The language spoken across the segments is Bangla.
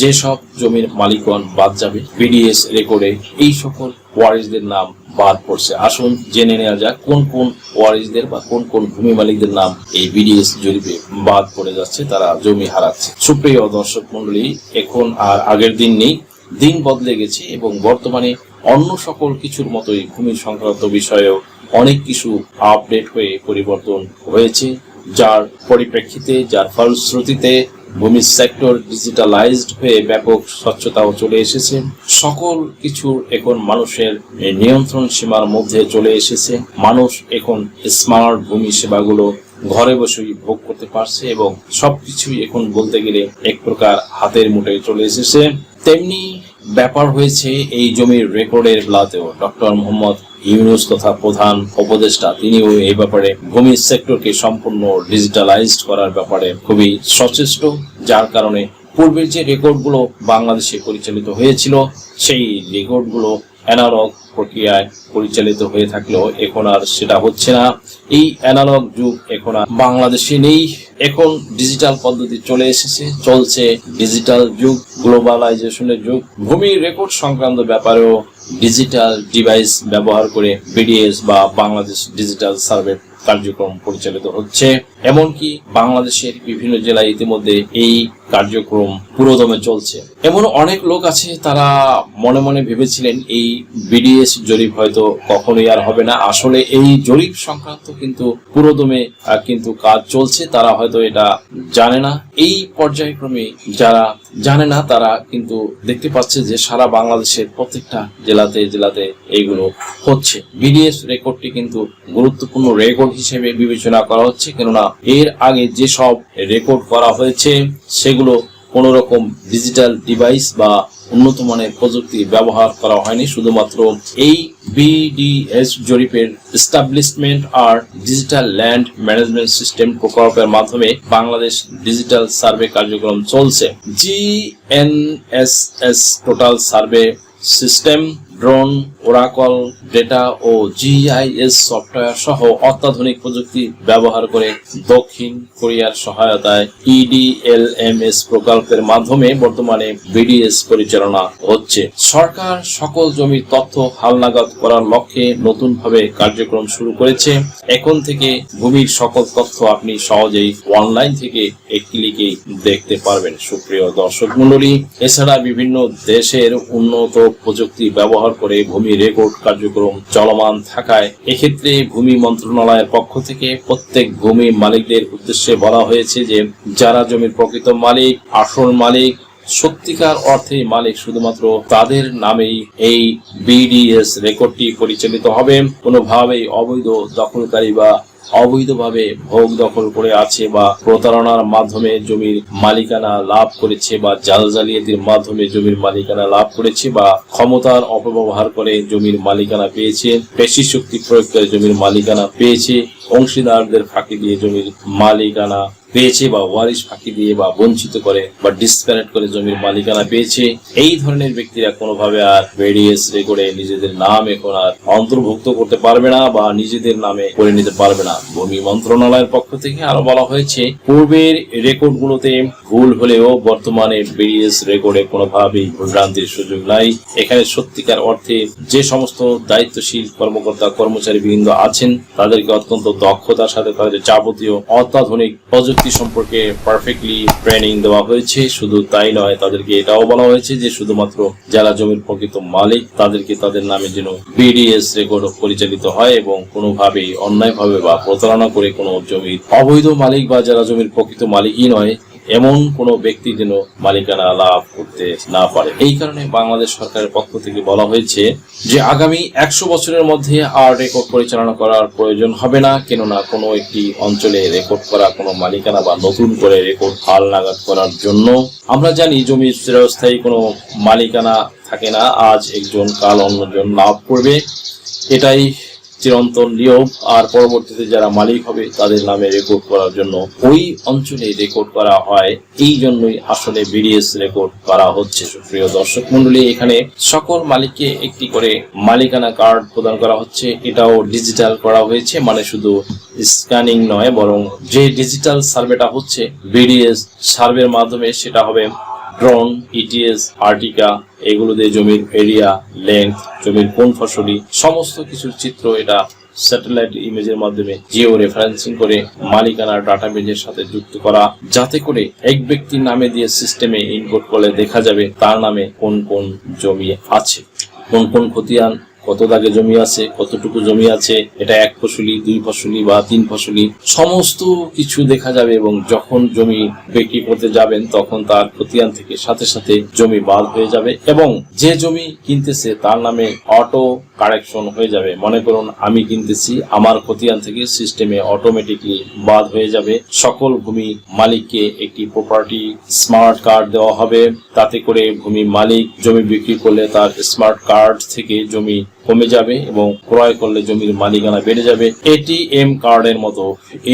যেসব জমির মালিকগণ বাদ যাবে বিডিএস রেকর্ডে এই সকল ওয়ারিসদের নাম বাদ পড়ছে। আসুন জেনে নেওয়া যাক কোন কোন ওয়ারিসদের বা কোন কোন ভূমি মালিকদের নাম এই বিডিএস জরিপে বাদ পড়ে যাচ্ছে, তারা জমি হারাচ্ছে। সুপ্রিয় দর্শক মন্ডলী এখন আর আগের দিন নেই। দিন বদলে গেছে এবং বর্তমানে অন্য সকল কিছুর মতোই ভূমি সংক্রান্ত বিষয়েও অনেক কিছু আপডেট হয়ে পরিবর্তন হয়েছে, যার পরিপ্রেক্ষিতে, যার ফলশ্রুতিতে ভূমি সেক্টর ডিজিটালাইজড হয়ে ব্যাপক স্বচ্ছতাও চলে এসেছে। সকল কিছু এখন মানুষের নিয়ন্ত্রণ সীমার মধ্যে চলে এসেছে। মানুষ এখন স্মার্ট ভূমি সেবাগুলো ঘরে বসেই ভোগ করতে পারছে এবং সবকিছুই এখন বলতে গেলে এক প্রকার হাতের মুঠোয় চলে এসেছে। তেমনি ব্যাপার হয়েছে এই জমির রেকর্ডের বেলাতেও। ডক্টর মোহাম্মদ ইউনুস তথা প্রধান উপদেষ্টা, তিনিও এই ব্যাপারে ভূমি সেক্টরকে সম্পূর্ণ ডিজিটালাইজড করার ব্যাপারে খুবই সচেষ্ট, যার কারণে পূর্বের যে রেকর্ডগুলো বাংলাদেশে পরিচালিত হয়েছিল, সেই রেকর্ডগুলো অ্যানালগ প্রক্রিয়ায় পরিচালিত হয়ে থাকলেও এখন আর সেটা হচ্ছে না। এই অ্যানালগ যুগ এখন আর বাংলাদেশে নেই। এখন ডিজিটাল পদ্ধতি চলে এসেছে, চলছে ডিজিটাল যুগ, গ্লোবালাইজেশনের যুগ। ভূমি রেকর্ড সংক্রান্ত ব্যাপারেও ডিজিটাল ডিভাইস ব্যবহার করে বিডিএস বা বাংলাদেশ ডিজিটাল সার্ভে কার্যক্রম পরিচালিত হচ্ছে। এমনকি বাংলাদেশের বিভিন্ন জেলায় ইতিমধ্যে এই কার্যক্রম পুরোদমে চলছে। এমন অনেক লোক আছে তারা মনে মনে ভেবেছিলেন এই বিডিএস জরিপ হয়তো কখনোই আর হবে না। আসলে এই জরিপ সংক্রান্ত কিন্তু পুরোদমে কিন্তু কাজ চলছে। তারা হয়তো এটা জানে না। এই পর্যায়ক্রমে যারা জানে না, তারা কিন্তু দেখতে পাচ্ছে যে সারা বাংলাদেশের প্রত্যেকটা জেলাতে জেলাতে এইগুলো হচ্ছে। বিডিএস রেকর্ডটি কিন্তু গুরুত্বপূর্ণ রেকর্ড হিসেবে বিবেচনা করা হচ্ছে। কেননা এর আগে যে সব রেকর্ড করা হয়েছে সেগুলো কোনো রকম ডিজিটাল ডিভাইস বা উন্নত মানের প্রযুক্তি ব্যবহার করা হয়নি। শুধুমাত্র এই বিডিএস জরিপের এস্টাবলিশমেন্ট আর ডিজিটাল ল্যান্ড ম্যানেজমেন্ট সিস্টেম প্রকল্পের মাধ্যমে বাংলাদেশ ডিজিটাল সার্ভে কার্যক্রম চলছে। GNSS total survey system drone, Oracle, data ও জিআইএস সফটওয়্যার সহ অত্যাধুনিক প্রযুক্তি ব্যবহার করে দক্ষিণ কোরিয়ার সহায়তায় E ইডিএলএমএস প্রকল্পের মাধ্যমে বর্তমানে বিডিএস পরিচালনা হচ্ছে। সরকার সকল জমির তথ্য হালনাগাদ করার লক্ষ্যে নতুনভাবে কার্যক্রম শুরু করেছে। এখন থেকে ভূমির সকল তথ্য আপনি সহজেই অনলাইন থেকে এক ক্লিকেই দেখতে পারবেন। সুপ্রিয় দর্শক মন্ডলী এছাড়া বিভিন্ন দেশের উন্নত প্রযুক্তি ব্যবহার করে ভূমি রেকর্ড কার্যক্রম চলমান থাকায় এক্ষেত্রে ভূমি মন্ত্রণালয়ের পক্ষ থেকে প্রত্যেক ভূমি মালিকদের উদ্দেশ্যে বলা হয়েছে যে, যারা জমির প্রকৃত মালিক, আসল মালিক, সত্যিকার অর্থে মালিক শুধুমাত্র তাদের নামেই এই বিডিএস রেকর্ডটি পরিচালিত হবে। কোনোভাবেই অবৈধ দখলকারী বা অবৈধভাবে ভোগ দখল করে আছে বা প্রতারণার মাধ্যমে জমির মালিকানা লাভ করেছে বা জাল জালিয়াতির মাধ্যমে জমির মালিকানা লাভ করেছে বা ক্ষমতার অপব্যবহার করে জমির মালিকানা পেয়েছে পেশি শক্তি প্রয়োগ করে জমির মালিকানা পেয়েছে অংশীদারদের ফাঁকি দিয়ে জমির মালিকানা পেয়েছে বা ওয়ারিশ ফাঁকি দিয়ে বা বঞ্চিত করে বা ডিসকানেক্ট করে জমির মালিকানা পেয়েছে, এই ধরনের ব্যক্তিরা কোনোভাবে আর বিডিএস রেকর্ডে নিজেদের নাম এখন আর অন্তর্ভুক্ত করতে পারবে না বা নিজেদের নামে করে নিতে পারবে না। ভূমি মন্ত্রণালয়ের পক্ষ থেকে আরও বলা হয়েছে, পূর্বের রেকর্ডগুলোতে ভুল হলেও বর্তমানে বিডিএস রেকর্ডে কোনোভাবেই ভুলভ্রান্তির সুযোগ নাই। এখানে সত্যিকার অর্থে যে সমস্ত দায়িত্বশীল কর্মকর্তা কর্মচারী বৃন্দ আছেন, তাদেরকে অত্যন্ত দক্ষতার সাথে তাদের যাবতীয় অত্যাধুনিক প্রযুক্তি সম্পর্কে পারফেক্টলি ট্রেনিং দেওয়া হয়েছে। শুধু তাই নয়, তাদেরকে এটাও বলা হয়েছে যে শুধুমাত্র যারা জমির প্রকৃত মালিক, তাদেরকে তাদের নামে যেন বিডিএস রেকর্ড পরিচালিত হয় এবং কোনোভাবেই অন্যায়ভাবে বা প্রতারণা করে কোনো জমির অবৈধ মালিক বা যারা জমির প্রকৃত মালিকই নয় এমন কোনো ব্যক্তি যেন মালিকানা লাভ করতে না পারে। এই কারণে বাংলাদেশ সরকারের পক্ষ থেকে বলা হয়েছে যে, আগামী একশো বছরের মধ্যে আর রেকর্ড পরিচালনা করার প্রয়োজন হবে না, কেননা কোনো একটি অঞ্চলে রেকর্ড করা, কোনো মালিকানা বা নতুন করে রেকর্ড হাল নাগাদ করার জন্য আমরা জানি জমির চিরস্থায়ী, কোনো মালিকানা থাকে না, আজ একজন, কাল অন্যজন লাভ করবে। এটাই চিরন্তন নিয়ম আর পরবর্তীতে যারা মালিক হবে তাদের নামে রেকর্ড করার জন্য ওই অঞ্চলে রেকর্ড করা হয়। এই জন্যই আসলে বিডিএস রেকর্ড করা হচ্ছে। সুপ্রিয় দর্শক মন্ডলী এখানে সকল মালিককে একটি করে মালিকানা কার্ড প্রদান করা হচ্ছে। এটাও ডিজিটাল করা হয়েছে মানে শুধু স্ক্যানিং নয়, বরং যে ডিজিটাল সার্ভেটা হচ্ছে বিডিএস সার্ভের মাধ্যমে সেটা হবে ড্রোন ইটিএস আর্টিকা, এগুলো দিয়ে জমির এরিয়া লেন্থ জমির কোন ফসলি, সমস্ত কিছুর চিত্র এটা স্যাটেলাইট ইমেজের মাধ্যমে জিও রেফারেন্সিং করে মালিকানার ডাটাবেজের সাথে যুক্ত করা, যাতে করে এক ব্যক্তির নামে দিয়ে সিস্টেমে ইনপুট করলে দেখা যাবে তার নামে কোন কোন জমি আছে, কোন কোন খতিয়ান কত দাগে জমি আছে, কতটুকু জমি আছে, এটা এক ফসলি, দুই ফসলি বা তিন ফসলি, সমস্ত কিছু দেখা যাবে এবং যখন জমি বিক্রি করতে যাবেন তখন তার খতিয়ান থেকে সাথে সাথে জমি বাদ হয়ে যাবে এবং যে জমি কিনতেছে তার নামে অটো কারেকশন হয়ে যাবে। মনে করুন, আমি কিনতেছি, আমার খতিয়ান থেকে সিস্টেমে অটোমেটিকলি বাদ হয়ে যাবে। সকল ভূমি মালিককে একটি প্রপার্টি স্মার্ট কার্ড দেওয়া হবে। তাতে করে ভূমি মালিক জমি বিক্রি করলে তার স্মার্ট কার্ড থেকে জমি কমে যাবে এবং ক্রয় করলে জমির মালিকানা বেড়ে যাবে। এটিএম কার্ডের মতো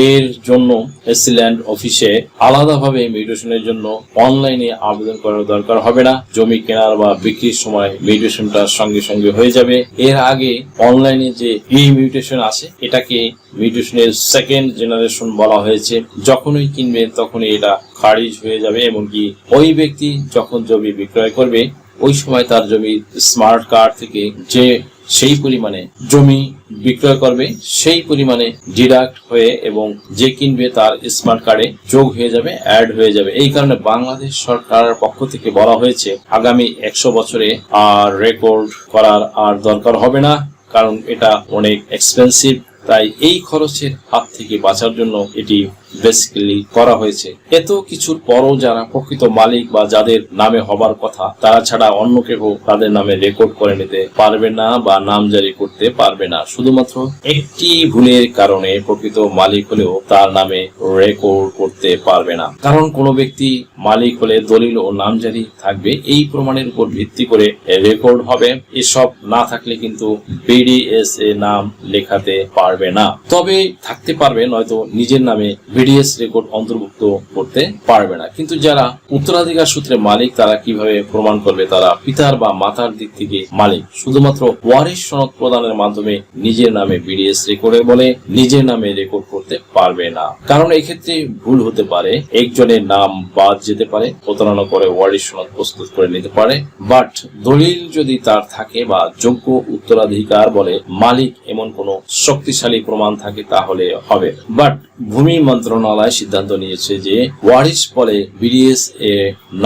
এর জন্য এসিল্যান্ড অফিসে আলাদাভাবে মিউটেশনের জন্য অনলাইনে আবেদন করার দরকার হবে না। জমি কেনার বা বিক্রির সময় মিউটেশনটা সঙ্গে সঙ্গে হয়ে যাবে। এর আগে অনলাইনে যে ই মিউটেশন আছে, এটাকে মিউটেশনের সেকেন্ড জেনারেশন বলা হয়েছে। যখনই কিনবে তখনই এটা খারিজ হয়ে যাবে, এমনকি ওই ব্যক্তি যখন জমি বিক্রয় করবে, ওই সময় তার জমির স্মার্ট কার্ড থেকে যে সেই পরিমাণে জমি বিক্রয় করবে, সেই পরিমাণে ডিডাক্ট হয়ে এবং যে কিনবে তার স্মার্ট কার্ডে যোগ হয়ে যাবে, অ্যাড হয়ে যাবে। এই কারণে বাংলাদেশ সরকারের পক্ষ থেকে বলা হয়েছে, আগামী একশো বছরে আর রেকর্ড করার আর দরকার হবে না, কারণ এটা অনেক এক্সপেন্সিভ তাই এই খরচের হাত থেকে বাঁচার জন্য এটি বেসিক্যালি করা হয়েছে। এত কিছুর পরও যারা প্রকৃত মালিক বা যাদের নামে হবার কথা, তারা ছাড়া অন্য কেউ তাদের নামে রেকর্ড করে নিতে পারবে না বা নাম জারি করতে পারবে না। শুধুমাত্র একটি ভুলের কারণে প্রকৃত মালিক হলেও তার নামে রেকর্ড করতে পারবে না। কারণ কোনো ব্যক্তি মালিক হলে দলিল ও নামজারি থাকবে, এই প্রমাণের উপর ভিত্তি করে রেকর্ড হবে। এসব না থাকলে কিন্তু বিডিএস এ নাম লেখাতে পারবে না। তবে থাকতে পারবে, নয়তো নিজের নামে বিডিএস রেকর্ড অন্তর্ভুক্ত করতে পারবে না। কিন্তু যারা উত্তরাধিকার সূত্রে মালিক, তারা কীভাবে প্রমাণ করবে? তারা পিতার বা মাতার দিক থেকে মালিক। শুধুমাত্র ওয়ারিশ সনদ প্রদানের মাধ্যমে নিজের নামে বিডিএস রেকর্ডে বলে নিজের নামে রেকর্ড করতে পারবে না। কারণ এক্ষেত্রে ভুল হতে পারে। একজনের নাম বাদ যেতে পারে, প্রতারণা করে ওয়ারিশ সনদ প্রস্তুত করে নিতে পারে। বাট দলিল যদি তার থাকে বা যোগ্য উত্তরাধিকার বলে মালিক এমন কোনো শক্তিশালী প্রমাণ থাকে, তাহলে হবে। বাট ভূমি মন্ত্রণালয় সিদ্ধান্ত নিয়েছে যে ওয়ারিশ বলে বিডিএস এ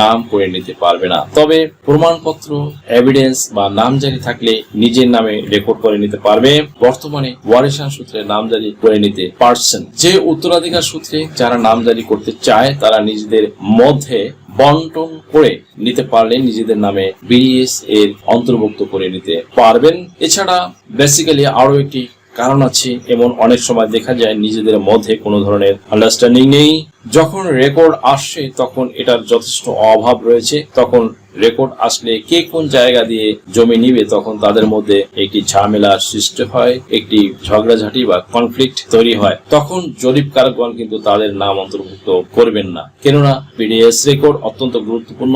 নাম করে নিতে পারবে না। তবে প্রমাণপত্র এভিডেন্স বা নামজারি থাকলে নিজের নামে রেকর্ড করে নিতে পারবে। বর্তমানে ওয়ারিশান সূত্রে নামজারি করে নিতে পারছেন। যে উত্তরাধিকার সূত্রে যারা নামজারি করতে চায়, তারা নিজেদের মধ্যে বন্টন করে নিতে পারলে নিজেদের নামে বিএস এর অন্তর্ভুক্ত করে নিতে পারবেন। এছাড়া বেসিক্যালি আরও একটি কারণ আছে এমন অনেক সময় দেখা যায় নিজেদের মধ্যে কোনো ধরনের আন্ডারস্ট্যান্ডিং নেই। যখন রেকর্ড আসছে তখন এটার যথেষ্ট অভাব রয়েছে। তখন রেকর্ড আসলে কে কোন জায়গা দিয়ে জমি নিবে, তখন তাদের মধ্যে একটি ঝামেলা সৃষ্টি হয়, একটি ঝগড়াঝাটি বা কনফ্লিক্ট তৈরি হয়। তখন জরিপকারকগণ কিন্তু তাদের নাম অন্তর্ভুক্ত করবেন না। কেননা পিডিএস রেকর্ড অত্যন্ত গুরুত্বপূর্ণ।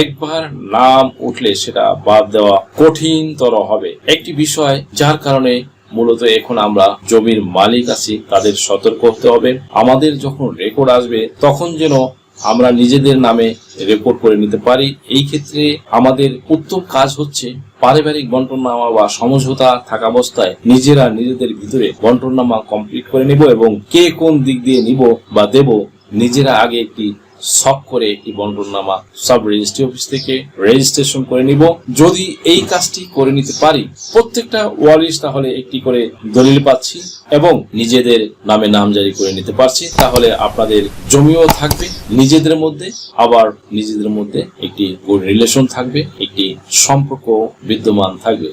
একবার নাম উঠলে সেটা বাদ দেওয়া কঠিনতর হবে। একটি বিষয় যার কারণে মূলত এখন আমরা জমির মালিক আছি, তাদের সতর্ক হতে হবে। আমাদের যখন রেকর্ড আসবে, তখন যেন আমরা নিজেদের নামে রেকর্ড করে নিতে পারি। এই ক্ষেত্রে আমাদের উত্তম কাজ হচ্ছে পারিবারিক বন্টননামা বা সমঝোতা থাকা অবস্থায় নিজেরা নিজেদের ভিতরে বন্টননামা কমপ্লিট করে নিব এবং কে কোন দিক দিয়ে নিব বা দেব, নিজেরা আগে একটি সব করে একটি বন্টননামা সাব রেজিস্ট্রি অফিস থেকে রেজিস্ট্রেশন করে নিব। যদি এই কাজটি করে নিতে পারি, প্রত্যেকটা ওয়ারিশ তাহলে একটি করে দলিল পাচ্ছি এবং নিজেদের নামে নাম জারি করে নিতে পারছি। তাহলে আপনাদের জমিও থাকবে নিজেদের মধ্যে, আবার নিজেদের মধ্যে একটি গুড রিলেশন থাকবে, একটি সম্পর্ক বিদ্যমান থাকবে।